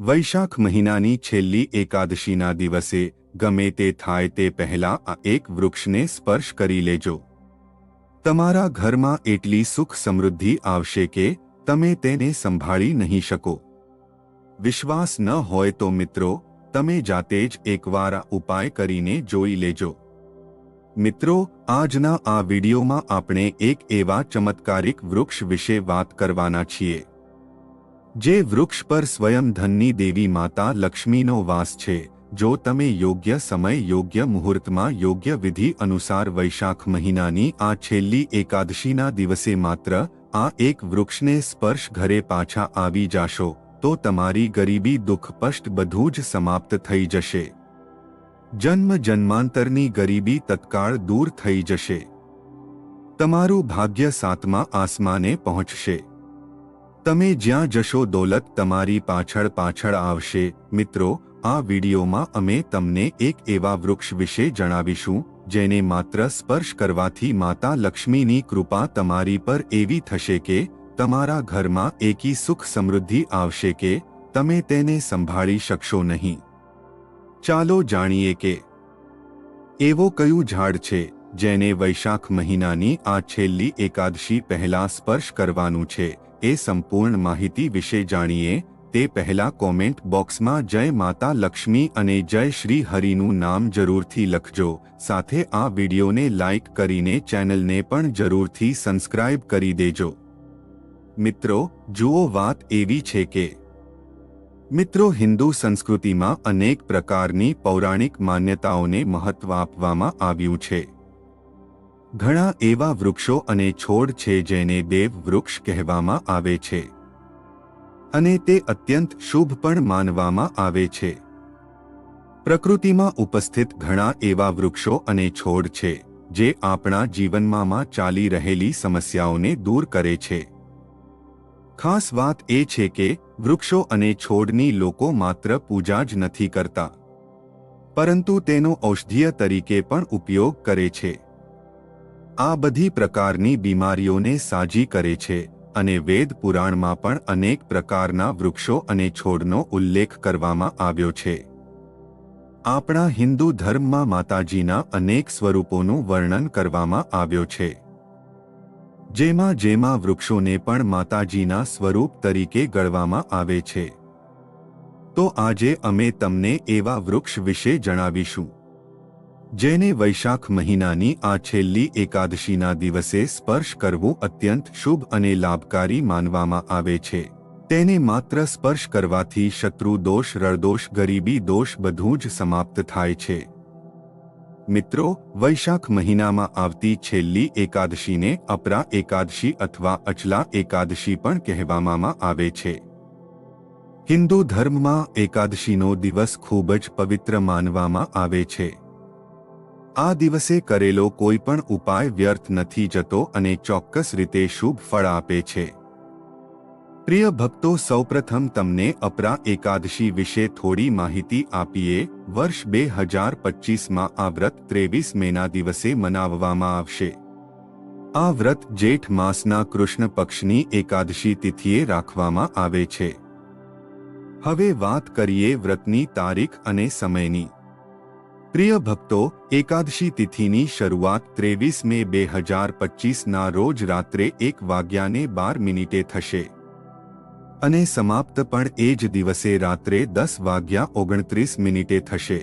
વૈશાખ મહિનાની છેલ્લી એકાદશીના દિવસે ગમે તે થાય તે પહેલા આ એક વૃક્ષને સ્પર્શ કરી લેજો. તમારા ઘરમાં એટલી સુખ સમૃદ્ધિ આવશે કે તમે તેને સંભાળી નહીં શકો. વિશ્વાસ ન હોય તો મિત્રો, તમે જાતે જ એકવાર આ ઉપાય કરીને જોઈ લેજો. મિત્રો, આજના આ વિડીયોમાં આપણે એક એવા ચમત્કારિક વૃક્ષ વિશે વાત કરવાના છીએ. જે વૃક્ષ પર સ્વયં ધનની દેવી માતા લક્ષ્મીનો વાસ છે, જો તમે યોગ્ય સમય યોગ્ય મુહૂર્તમાં યોગ્ય વિધિ અનુસાર વૈશાખ મહિનાની આ છેલ્લી એકાદશીના દિવસે માત્ર, આ એક વૃક્ષને સ્પર્શ ઘરે પાછા આવી જાશો, તો તમારી ગરીબી દુઃખપષ્ટ બધું જ સમાપ્ત થઈ જશે. જન્મ જન્માંતરની ગરીબી તત્કાળ દૂર થઈ જશે. તમારું ભાગ્ય સાતમા આસમાને પહોંચશે. તમે જ્યાં જશો દોલત તમારી પાછળ પાછળ આવશે. મિત્રો, આ વિડીયોમાં અમે તમને એક એવા વૃક્ષ વિશે જણાવીશું, જેને માત્ર સ્પર્શ કરવાથી માતા લક્ષ્મીની કૃપા તમારી પર એવી થશે કે, તમારા ઘરમાં એકી સુખ સમૃદ્ધિ આવશે કે, તમે તેને સંભાળી શકશો નહીં. ચાલો જાણીએ કે, એવો કયું ઝાડ છે, જેને વૈશાખ મહિનાની આ છેલ્લી એકાદશી પહેલા સ્પર્શ કરવાનું છે? એ સંપૂર્ણ માહિતી વિશે જાણીએ, તે પહેલા કોમેન્ટ બોક્સમાં જય માતા લક્ષ્મી અને જય શ્રી હરિનું નામ જરૂરથી લખજો. સાથે આ વિડીયોને લાઇક કરીને ચેનલને પણ જરૂરથી સબસ્ક્રાઇબ કરી દેજો. મિત્રો, જુઓ વાત એવી છે કે, મિત્રો હિન્દુ સંસ્કૃતિમાં અનેક પ્રકારની પૌરાણિક માન્યતાઓને મહત્વ આપવામાં આવ્યું છે. ઘણા એવા વૃક્ષો અને છોડ છે જેને દેવ વૃક્ષ કહેવામાં આવે છે. અને તે અત્યંત શુભ પણ માનવામાં આવે છે. પ્રકૃતિમાં ઉપસ્થિત ઘણા એવા વૃક્ષો અને છોડ છે, જે આપણા જીવનમાં ચાલી રહેલી સમસ્યાઓને દૂર કરે છે. ખાસ વાત એ છે કે, વૃક્ષો અને છોડની લોકો માત્ર પૂજા જ નથી કરતા. પરંતુ તેનો ઔષધીય તરીકે પણ ઉપયોગ કરે છે. આ બધી પ્રકારની બીમારીઓને સાજી કરે છે અને વેદ પુરાણમાં પણ અનેક પ્રકારના વૃક્ષો અને છોડનો ઉલ્લેખ કરવામાં આવ્યો છે. આપણા હિન્દુ ધર્મમાં માતાજીના અનેક સ્વરૂપોનું વર્ણન કરવામાં આવ્યો છે. જેમાં જેમાં વૃક્ષોને પણ માતાજીના સ્વરૂપ તરીકે ગણવામાં આવે છે. તો આજે અમે તમને એવા વૃક્ષ વિશે જણાવીશું. જેને વૈશાખ મહિનાની આ છેલ્લી એકાદશીના દિવસે સ્પર્શ કરવું અત્યંત શુભ અને લાભકારી માનવામાં આવે છે. તેને માત્ર સ્પર્શ કરવાથી શત્રુ દોષ રળદોષ ગરીબી દોષ બધું જ સમાપ્ત થાય છે. મિત્રો, વૈશાખ મહિનામાં આવતી છેલ્લી એકાદશીને અપરા એકાદશી અથવા અચલા એકાદશી પણ કહેવામાં આવે છે. હિન્દુ ધર્મમાં એકાદશીનો દિવસ ખૂબ જ પવિત્ર માનવામાં આવે છે. આ દિવસે કરેલો કોઈ પણ ઉપાય વ્યર્થ નથી જતો અને ચોક્કસ રીતે શુભ ફળ આપે છે. પ્રિય ભક્તો, સૌપ્રથમ તમને અપરા એકાદશી વિશે થોડી માહિતી આપીએ. વર્ષ બે હજાર પચીસમાં આ વ્રત ત્રેવીસ મેના દિવસે મનાવવામાં આવશે. આ વ્રત જેઠ માસના કૃષ્ણ પક્ષની એકાદશી તિથિએ રાખવામાં આવે છે. હવે વાત કરીએ વ્રતની તારીખ અને સમયની. પ્રિય ભક્તો, એકાદશી તિથિની શરૂઆત ત્રેવીસ મે બે હજાર પચીસના રોજ રાત્રે એક વાગ્યાને બાર મિનિટે થશે. અને સમાપ્ત પણ એ જ દિવસે રાત્રે દસ વાગ્યા ઓગણત્રીસ મિનિટે થશે.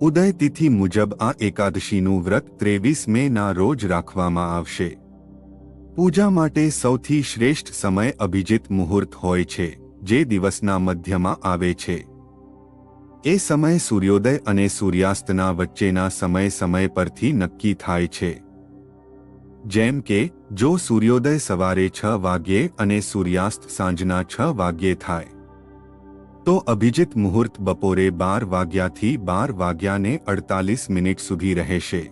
ઉદય તિથિ મુજબ આ એકાદશીનું વ્રત ત્રેવીસ મેના રોજ રાખવામાં આવશે. પૂજા માટે સૌથી શ્રેષ્ઠ સમય અભિજીત મુહૂર્ત હોય છે, જે દિવસના મધ્યમાં આવે છે. એ સમય સૂર્યોદય અને સૂર્યાસ્તના વચ્ચેના સમય સમય પરથી નક્કી થાય છે. જેમ કે, જો સૂર્યોદય સવારે છ વાગ્યે અને સૂર્યાસ્ત સાંજના છ વાગ્યે થાય, તો અભિજીત મુહૂર્ત બપોરે બાર વાગ્યાથી બાર વાગ્યાને અડતાલીસ મિનિટ સુધી રહેશે.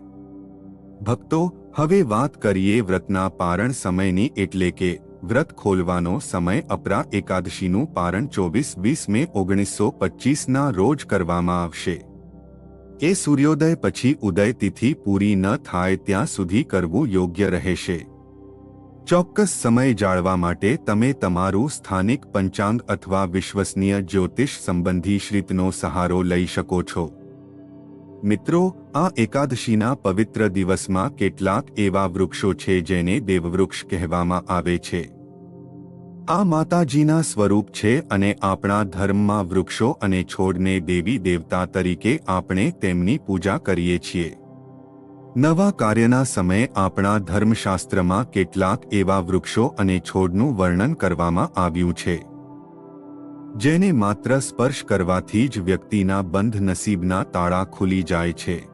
ભક્તો, હવે વાત કરીએ વ્રતના પારણ સમયની એટલે કે વ્રત ખોલવાનો સમય અપરા એકાદશીનું પારણ ચોવીસ વીસ મે ઓગણીસો પચીસના રોજ કરવામાં આવશે. એ સૂર્યોદય પછી ઉદય તિથિ પૂરી ન થાય ત્યાં સુધી કરવું યોગ્ય રહેશે. ચોક્કસ સમય જાળવા માટે તમે તમારું સ્થાનિક પંચાંગ અથવા વિશ્વસનીય જ્યોતિષ સંબંધી શ્રીતનો સહારો લઈ શકો છો. મિત્રો, આ એકાદશીના પવિત્ર દિવસમાં કેટલાક એવા વૃક્ષો છે જેને દેવવૃક્ષ કહેવામાં આવે છે. આ માતાજીના સ્વરૂપ છે અને આપણા ધર્મમાં વૃક્ષો અને છોડને દેવી દેવતા તરીકે આપણે તેમની પૂજા કરીએ છીએ. નવા કાર્યના સમયે આપણા ધર્મશાસ્ત્રમાં કેટલાક એવા વૃક્ષો અને છોડનું વર્ણન કરવામાં આવ્યું છે. જેને માત્ર સ્પર્શ કરવાથી જ વ્યક્તિના બંધ નસીબના તાળા ખુલી જાય છે.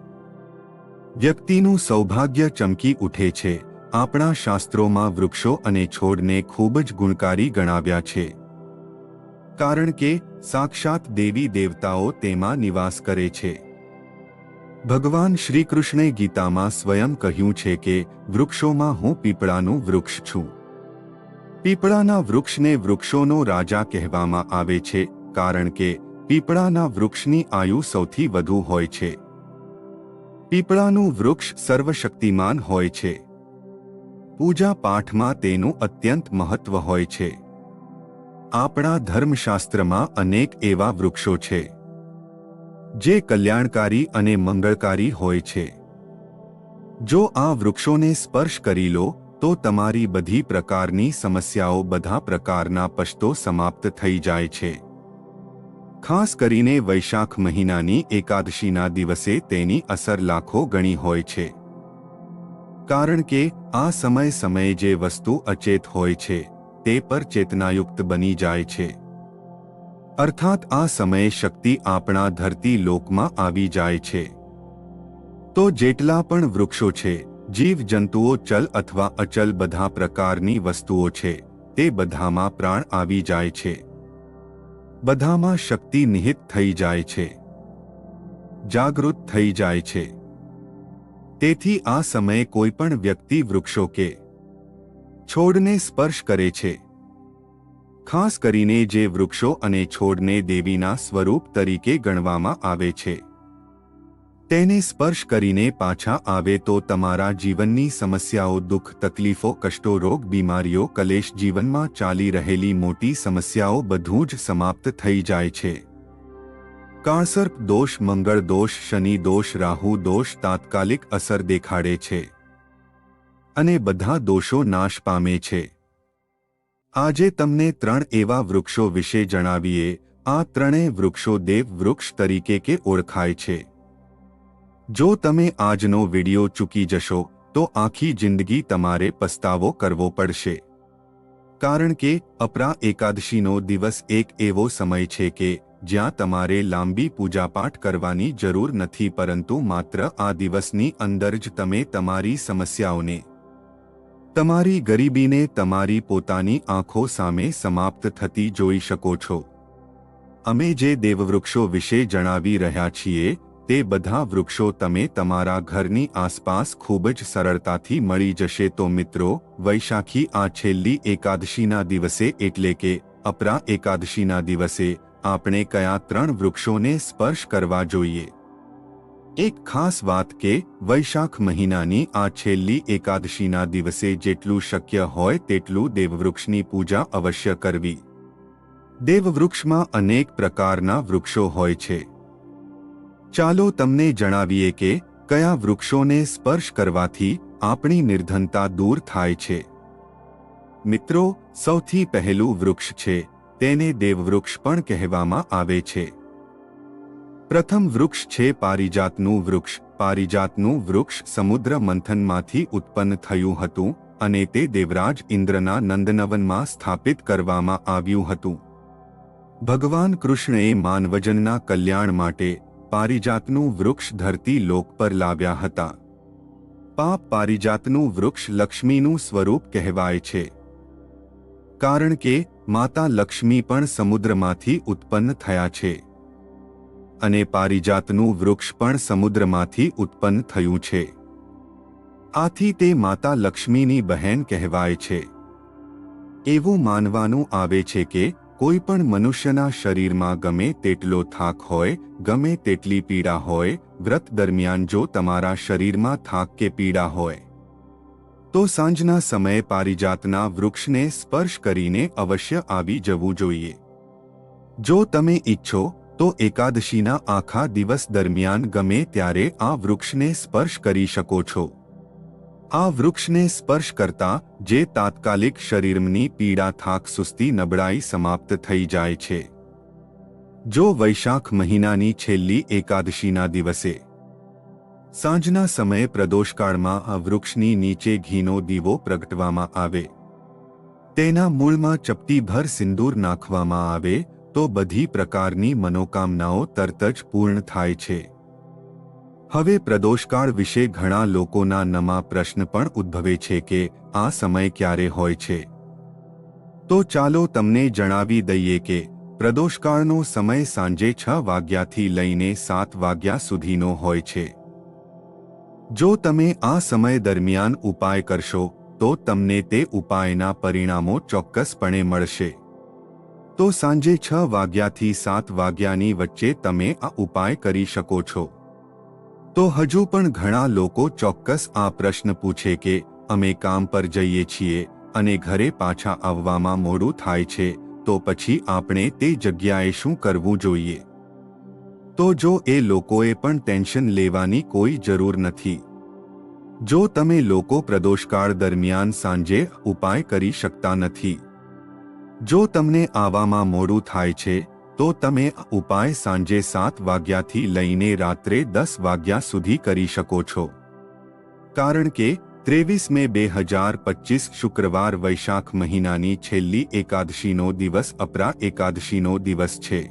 વ્યક્તિનું સૌભાગ્ય ચમકી ઉઠે છે. આપણા શાસ્ત્રોમાં વૃક્ષો અને છોડને ખૂબ જ ગુણકારી ગણાવ્યા છે. કારણ કે, સાક્ષાત દેવી દેવતાઓ તેમાં નિવાસ કરે છે. ભગવાન શ્રીકૃષ્ણે ગીતામાં સ્વયં કહ્યું છે કે, વૃક્ષોમાં હું પીપળાનું વૃક્ષ છું. પીપળાના વૃક્ષને વૃક્ષોનો રાજા કહેવામાં આવે છે, કારણ કે પીપળાના વૃક્ષની આયુ સૌથી વધુ હોય છે. પીપળાનું વૃક્ષ સર્વશક્તિમાન હોય છે. પૂજા પાઠમાં તેનું અત્યંત મહત્વ હોય છે. આપણા ધર્મશાસ્ત્રમાં અનેક એવા વૃક્ષો છે, જે કલ્યાણકારી અને મંગળકારી હોય છે. જો આ વૃક્ષોને સ્પર્શ કરી લો તો તમારી બધી પ્રકારની સમસ્યાઓ બધા પ્રકારના પશ્તો સમાપ્ત થઈ જાય છે. ખાસ કરીને વૈશાખ મહિનાની એકાદશીના દિવસે તેની અસર લાખો ગણી હોય છે. કારણ કે, આ સમય સમયે જે વસ્તુ અચેત હોય છે, તે પર ચેતનાયુક્ત બની જાય છે. અર્થાત આ સમયે શક્તિ આપણા ધરતી લોકમાં આવી જાય છે. તો જેટલા પણ વૃક્ષો છે જીવ જંતુઓ ચલ અથવા અચલ બધા પ્રકારની વસ્તુઓ છે, તે બધામાં પ્રાણ આવી જાય છે. બધામાં શક્તિ નિહિત થઈ જાય છે. જાગૃત થઈ જાય છે. તેથી આ સમયે કોઈ પણ વ્યક્તિ વૃક્ષો કે છોડને સ્પર્શ કરે છે. ખાસ કરીને જે વૃક્ષો અને છોડને દેવીના સ્વરૂપ તરીકે ગણવામાં આવે છે. તેને સ્પર્શ કરીને પાછા આવે તો તમારા જીવનની સમસ્યાઓ, દુઃખ, તકલીફો, કષ્ટો, રોગ, બીમારીઓ, કલેશ જીવનમાં ચાલી રહેલી મોટી સમસ્યાઓ બધું જ સમાપ્ત થઈ જાય છે. કાળસર્પ દોષ, મંગળ દોષ, શનિ દોષ, રાહુ દોષ તાત્કાલિક અસર દેખાડે છે. અને બધા દોષો નાશ પામે છે. આજે તમને ત્રણ એવા વૃક્ષો વિશે જણાવીએ. આ ત્રણેય વૃક્ષો દેવ વૃક્ષ તરીકે કે ઓળખાય છે. જો તમે આજનો વિડિયો ચૂકી જશો, તો આખી જિંદગી તમારે પસ્તાવો કરવો પડશે. કારણ કે, અપરા એકાદશીનો દિવસ એક એવો સમય છે કે, જ્યાં તમારે લાંબી પૂજાપાઠ કરવાની જરૂર નથી પરંતુ માત્ર આ દિવસની અંદર જ તમે તમારી સમસ્યાઓને, તમારી ગરીબીને તમારી પોતાની આંખો સામે સમાપ્ત થતી જોઈ શકો છો. અમે જે દેવવૃક્ષો વિશે જણાવી રહ્યા છીએ તે બધા વૃક્ષો તમે તમારા ઘરની આસપાસ ખૂબ જ સરળતાથી મળી જશે. તો મિત્રો, વૈશાખી આ છેલ્લી એકાદશીના દિવસે એટલે કે અપરા એકાદશીના દિવસે આપણે કયા ત્રણ વૃક્ષોને સ્પર્શ કરવા જોઈએ? એક ખાસ વાત કે વૈશાખ મહિનાની આ છેલ્લી એકાદશીના દિવસે જેટલું શક્ય હોય તેટલું દેવવૃક્ષની પૂજા અવશ્ય કરવી. દેવવૃક્ષમાં અનેક પ્રકારના વૃક્ષો હોય છે. ચાલો તમને જણાવીએ કે કયા વૃક્ષોને સ્પર્શ કરવાથી આપણી નિર્ધનતા દૂર થાય છે. મિત્રો, સૌથી પહેલું વૃક્ષ છે, તેને દેવવૃક્ષ પણ કહેવામાં આવે છે. પ્રથમ વૃક્ષ છે પારિજાતનું વૃક્ષ. પારિજાતનું વૃક્ષ સમુદ્ર મંથનમાંથી ઉત્પન્ન થયું હતું અને તે દેવરાજ ઇન્દ્રના નંદનવનમાં સ્થાપિત કરવામાં આવ્યું હતું. ભગવાન કૃષ્ણએ માનવજનના કલ્યાણ માટે પારિજાતનું વૃક્ષ ધરતી લોક પર લાવ્યા હતા. પાપ પારિજાતનું વૃક્ષ લક્ષ્મીનું સ્વરૂપ કહેવાય છે. કારણ કે, માતા લક્ષ્મી પણ સમુદ્રમાંથી ઉત્પન્ન થયા છે. અને પારિજાતનું વૃક્ષ પણ સમુદ્રમાંથી ઉત્પન્ન થયું છે. આથી તે માતા લક્ષ્મીની બહેન કહેવાય છે. એવું માનવાનું આવે છે કે કોઈ પણ મનુષ્યના શરીરમાં ગમે તેટલો થાક હોય, ગમે તેટલી પીડા હોય, વ્રત દરમિયાન જો તમારા શરીરમાં થાક કે પીડા હોય, તો સાંજના સમયે પારિજાતના વૃક્ષને સ્પર્શ કરીને અવશ્ય આવી જવું જોઈએ. જો તમે ઈચ્છો, તો એકાદશીના આખા દિવસ દરમિયાન ગમે ત્યારે આ વૃક્ષને સ્પર્શ કરી શકો છો. આ વૃક્ષને સ્પર્શ કરતા જે તાત્કાલિક શરીરની પીડા, થાક, સુસ્તી, નબળાઈ સમાપ્ત થઈ જાય છે. જો વૈશાખ મહિનાની છેલ્લી એકાદશીના દિવસે, સાંજના સમયે પ્રદોષકાળમાં આ વૃક્ષની નીચે ઘીનો દીવો પ્રગટવામાં આવે, તેના મૂળમાં ચપટીભર સિંદૂર નાખવામાં આવે, તો બધી પ્રકારની મનોકામનાઓ તરત જ પૂર્ણ થાય છે. હવે પ્રદોષકાળ વિશે ઘણા લોકોના નમા પ્રશ્ન પણ ઉદ્ભવે છે કે આ સમય ક્યારે હોય છે. તો ચાલો તમને જણાવી દઈએ કે પ્રદોષકાળનો સમય સાંજે છ વાગ્યાથી લઈને સાત વાગ્યા સુધીનો હોય છે. જો તમે આ સમય દરમિયાન ઉપાય કરશો, તો તમને તે ઉપાયના પરિણામો ચોક્કસપણે મળશે. તો સાંજે છ વાગ્યાથી સાત વાગ્યાની વચ્ચે તમે આ ઉપાય કરી શકો છો. તો હજુ પણ ઘણા લોકો ચોક્કસ આ પ્રશ્ન પૂછે કે, અમે કામ પર જઈએ છીએ, અને ઘરે પાછા આવવામાં મોડું થાય છે, તો પછી આપણે તે જગ્યાએ શું કરવું જોઈએ? તો જો એ લોકોએ પણ ટેન્શન લેવાની કોઈ જરૂર નથી. જો તમે લોકો પ્રદોષકાળ દરમિયાન સાંજે ઉપાય કરી શકતા નથી. જો તમને આવામાં મોડું થાય છે તો તમે ઉપાય સાંજે સાત વાગ્યાથી લઈને રાત્રે દસ વાગ્યા સુધી કરી શકો છો. કારણ કે, ત્રેવીસ મે બે હજાર પચીસ શુક્રવાર વૈશાખ મહિનાની છેલ્લી એકાદશીનો દિવસ અપરા એકાદશીનો દિવસ છે.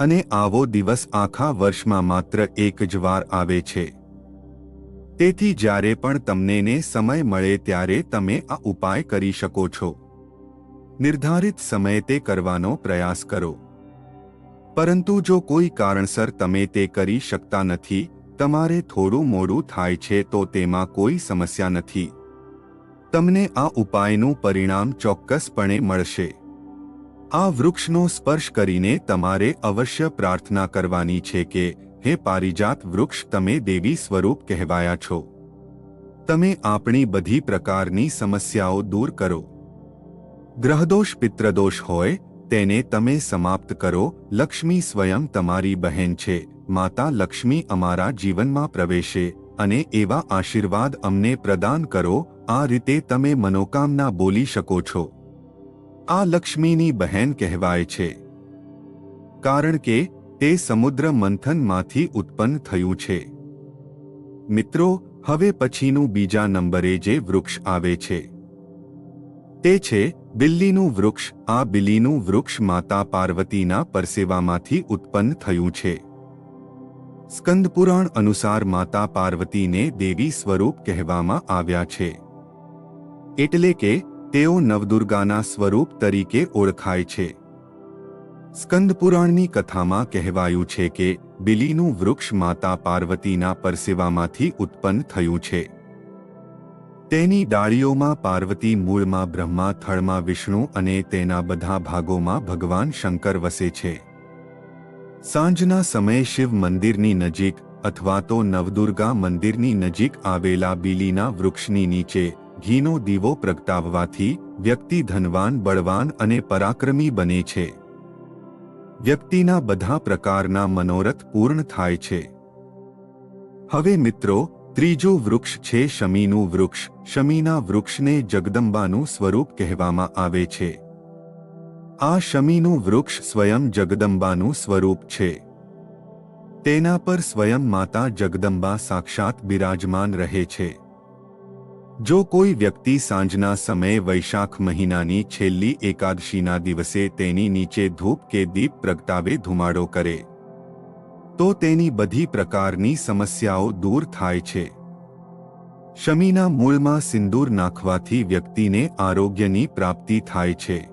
અને આવો દિવસ આખા વર્ષમાં માત્ર એક જ વાર આવે છે. તેથી જ્યારે પણ તમને સમય મળે ત્યારે તમે આ ઉપાય કરી શકો છો. નિર્ધારિત સમયે તે કરવાનો પ્રયાસ કરો. પરંતુ જો કોઈ કારણસર તમે તે કરી શકતા નથી, તમારે થોડું મોડું થાય છે તો તેમાં કોઈ સમસ્યા નથી. તમને આ ઉપાયનું પરિણામ ચોક્કસપણે મળશે. આ વૃક્ષનો સ્પર્શ કરીને તમારે અવશ્ય પ્રાર્થના કરવાની છે કે, હે પારિજાત વૃક્ષ, તમે દેવી સ્વરૂપ કહેવાયા છો. તમે આપણી બધી પ્રકારની સમસ્યાઓ દૂર કરો. ગ્રહદોષ, પિત્રદોષ હોય, તેને તમે સમાપ્ત કરો. લક્ષ્મી સ્વયં તમારી બહેન છે. માતા લક્ષ્મી અમારા જીવનમાં પ્રવેશે અને એવા આશીર્વાદ અમને પ્રદાન કરો. આ રીતે તમે મનોકામના બોલી શકો છો. આ લક્ષ્મીની બહેન કહેવાય છે. કારણ કે, તે સમુદ્ર મંથનમાંથી ઉત્પન્ન થયું છે. મિત્રો, હવે પછીનું બીજા નંબરે જે વૃક્ષ આવે છે. તે છે, બિલ્લીનું વૃક્ષ. આ બિલીનું વૃક્ષ માતા પાર્વતીના પરસેવામાંથી ઉત્પન્ન થયું છે. સ્કંદપુરાણ અનુસાર માતા પાર્વતીને દેવી સ્વરૂપ કહેવામાં આવ્યા છે. એટલે કે, તેઓ નવદુર્ગાના સ્વરૂપ તરીકે ઓળખાય છે. સ્કંદપુરાણની કથામાં કહેવાયું છે કે બિલીનું વૃક્ષ માતા પાર્વતીના પરસેવામાંથી ઉત્પન્ન થયું છે. તેની ડાળીઓમાં પાર્વતી મૂળમાં બ્રહ્મા, થળમાં વિષ્ણુ અને તેના બધા ભાગોમાં ભગવાન શંકર વસે છે. સાંજના સમયે શિવ મંદિરની નજીક અથવા તો નવદુર્ગા મંદિરની નજીક આવેલા બીલીના વૃક્ષની નીચે ઘીનો દીવો પ્રગટાવવાથી વ્યક્તિ ધનવાન, બળવાન અને પરાક્રમી બને છે. વ્યક્તિના બધા પ્રકારના મનોરથ પૂર્ણ થાય છે. હવે મિત્રો ત્રીજું વૃક્ષ છે શમીનું વૃક્ષ. શમીના વૃક્ષને જગદંબાનું સ્વરૂપ કહેવામાં આવે છે. આ શમીનું વૃક્ષ સ્વયં જગદંબાનું સ્વરૂપ છે. તેના પર સ્વયં માતા જગદંબા સાક્ષાત બિરાજમાન રહે છે. જો કોઈ વ્યક્તિ સાંજના સમયે વૈશાખ મહિનાની છેલ્લી એકાદશીના દિવસે તેની નીચે ધૂપ કે દીપ પ્રગટાવે ધુમાડો કરે. તો તેની બધી પ્રકારની સમસ્યાઓ દૂર થાય છે. શમીના મૂળમાં સિંદૂર નાખવાથી વ્યક્તિને આરોગ્યની પ્રાપ્તિ થાય છે.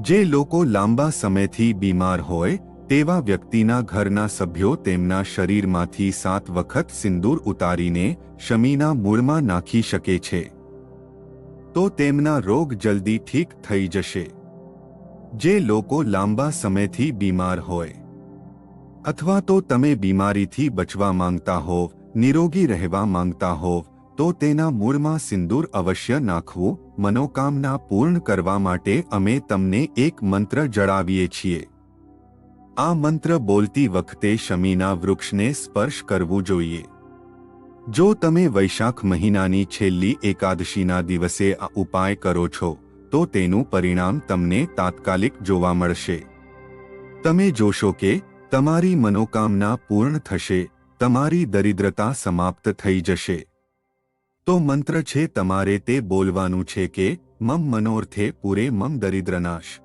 જે લોકો લાંબા સમયથી બીમાર હોય, તેવા વ્યક્તિના ઘરના સભ્યો તેમના શરીરમાંથી સાત વખત સિંદૂર ઉતારીને શમીના મૂળમાં નાખી શકે છે. તો તેમના રોગ જલ્દી ઠીક થઈ જશે. જે લોકો લાંબા સમયથી બીમાર હોય. અથવા તો તમે બીમારીથી બચવા માંગતા હોવ, નિરોગી રહેવા માંગતા હોવ, તો તેના મૂળમાં સિંદૂર અવશ્ય નાખવું, મનોકામના પૂર્ણ કરવા માટે અમે તમને એક મંત્ર જણાવીએ છીએ. આ મંત્ર બોલતી વખતે શમીના વૃક્ષને સ્પર્શ કરવું જોઈએ. જો તમે વૈશાખ મહિનાની છેલ્લી એકાદશીના દિવસે આ ઉપાય કરો છો, તો તેનું પરિણામ તમને તાત્કાલિક જોવા મળશે. તમે જોશો કે તમારી મનોકામના પૂર્ણ થશે, તમારી દરિદ્રતા સમાપ્ત થઈ જશે. તો મંત્ર છે તમારે તે બોલવાનું છે કે, મમ મનોર્થે પૂરે મમ દરિદ્રનાશ.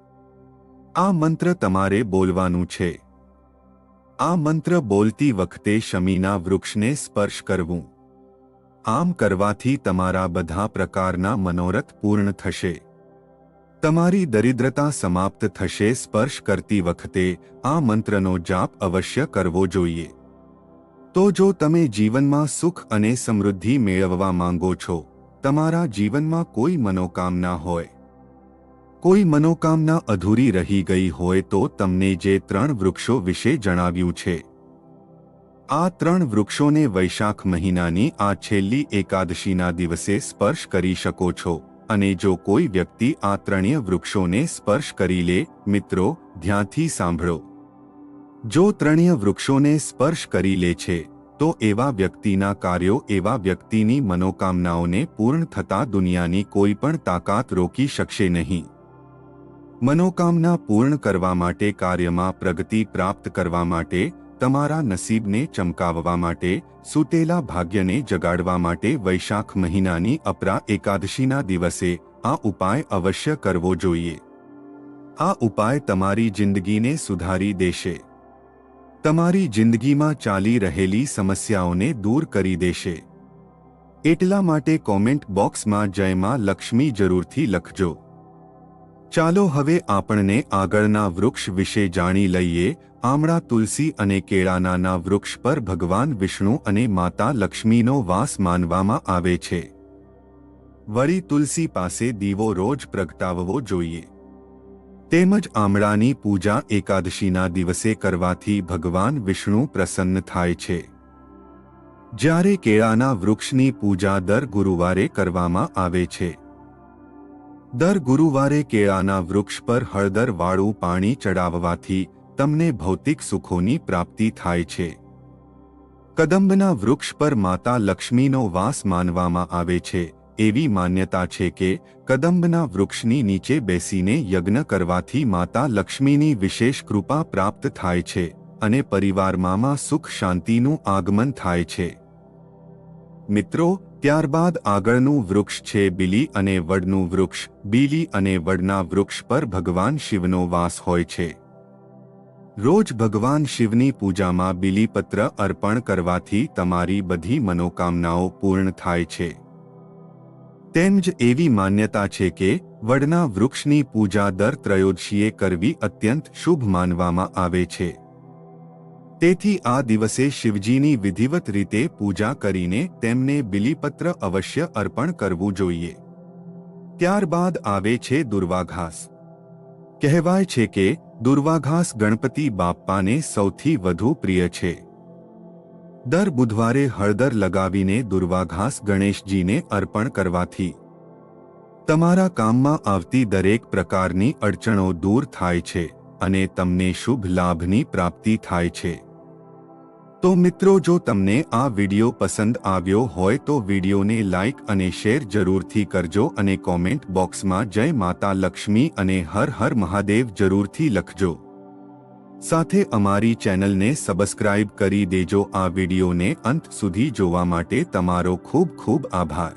આ મંત્ર તમારે બોલવાનું છે. આ મંત્ર બોલતી વખતે શમીના વૃક્ષને સ્પર્શ કરવું. આમ કરવાથી તમારા બધા પ્રકારના મનોરથ પૂર્ણ થશે. તમારી દરિદ્રતા સમાપ્ત થશે, સ્પર્શ કરતી વખતે આ મંત્રનો જાપ અવશ્ય કરવો જોઈએ. તો જો તમે જીવનમાં સુખ અને સમૃદ્ધિ મેળવવા માંગો છો, તમારા જીવનમાં કોઈ મનોકામના હોય, કોઈ મનોકામના અધૂરી રહી ગઈ હોય તો તમને જે ત્રણ વૃક્ષો વિશે જણાવ્યું છે. આ ત્રણ વૃક્ષોને વૈશાખ મહિનાની આ છેલ્લી એકાદશીના દિવસે સ્પર્શ કરી શકો છો. અને જો કોઈ વ્યક્તિ આ ત્રણેય વૃક્ષોને સ્પર્શ કરી લે, મિત્રો, ધ્યાનથી સાંભળો. જો ત્રણેય વૃક્ષોને સ્પર્શ કરી લે છે, તો એવા વ્યક્તિના કાર્યો એવા વ્યક્તિની મનોકામનાઓને પૂર્ણ થતા દુનિયાની કોઈ પણ તાકાત રોકી શકશે નહીં. મનોકામના પૂર્ણ કરવા માટે કાર્યમાં પ્રગતિ પ્રાપ્ત કરવા માટે તમારા નસીબને ચમકાવવા માટે, સૂતેલા ભાગ્યને જગાડવા માટે વૈશાખ મહિનાની અપરા એકાદશીના દિવસે આ ઉપાય અવશ્ય કરવો જોઈએ. આ ઉપાય તમારી જિંદગીને સુધારી દેશે. તમારી જિંદગીમાં ચાલી રહેલી સમસ્યાઓને દૂર કરી દેશે. એટલા માટે કોમેન્ટ બોક્સમાં જયમાં લક્ષ્મી જરૂરથી લખજો. ચાલો હવે આપણને આગળના વૃક્ષ વિશે જાણી લઈએ આમળા તુલસી અને કેળાનાના વૃક્ષ પર ભગવાન વિષ્ણુ અને માતા લક્ષ્મીનો વાસ માનવામાં આવે છે. વળી તુલસી પાસે દીવો રોજ પ્રગટાવવો જોઈએ. તેમજ આમળાની પૂજા એકાદશીના દિવસે કરવાથી ભગવાન વિષ્ણુ પ્રસન્ન થાય છે. જ્યારે કેળાના વૃક્ષની પૂજા દર ગુરુવારે કરવામાં આવે છે. દર ગુરુવારે કેળાના વૃક્ષ પર હળદરવાળું પાણી ચડાવવાથી તમને ભૌતિક સુખોની પ્રાપ્તિ થાય છે. કદંબના વૃક્ષ પર માતા લક્ષ્મીનો વાસ માનવામાં આવે છે, એવી માન્યતા છે કે, કદંબના વૃક્ષની નીચે બેસીને યજ્ઞ કરવાથી માતા લક્ષ્મીની વિશેષ કૃપા પ્રાપ્ત થાય છે અને પરિવારમાં સુખ શાંતિનું આગમન થાય છે. મિત્રો, ત્યારબાદ આગળનું વૃક્ષ છે બીલી અને વડનું વૃક્ષ, બીલી અને વડના વૃક્ષ પર ભગવાન શિવનો વાસ હોય છે. રોજ ભગવાન શિવની પૂજામાં બિલીપત્ર અર્પણ કરવાથી તમારી બધી મનોકામનાઓ પૂર્ણ થાય છે. તેમજ એવી માન્યતા છે કે, વડના વૃક્ષની પૂજા દર ત્રયોદશીએ કરવી અત્યંત શુભ માનવામાં આવે છે. તેથી આ દિવસે શિવજીની વિધિવત રીતે પૂજા કરીને તેમને બિલીપત્ર અવશ્ય અર્પણ કરવું જોઈએ. ત્યારબાદ આવે છે દુર્વાઘાસ. કહેવાય છે કે દુર્વાઘાસ ગણપતિ બાપ્પાને સૌથી વધુ પ્રિય છે. દર બુધવારે હળદર લગાવીને દુર્વાઘાસ ગણેશજીને અર્પણ કરવાથી તમારા કામમાં આવતી દરેક પ્રકારની અડચણો દૂર થાય છે અને તમને શુભ લાભની પ્રાપ્તિ થાય છે. તો મિત્રો, જો તમને આ વિડિયો પસંદ આવ્યો હોય તો વિડિયોને લાઇક અને શેર જરૂરથી કરજો અને કોમેન્ટ બોક્સમાં જય માતા લક્ષ્મી અને હર હર મહાદેવ જરૂરથી લખજો. સાથે અમારી ચેનલને સબસ્ક્રાઇબ કરી દેજો આ વિડિયોને અંત સુધી જોવા માટે તમારો ખૂબ ખૂબ આભાર.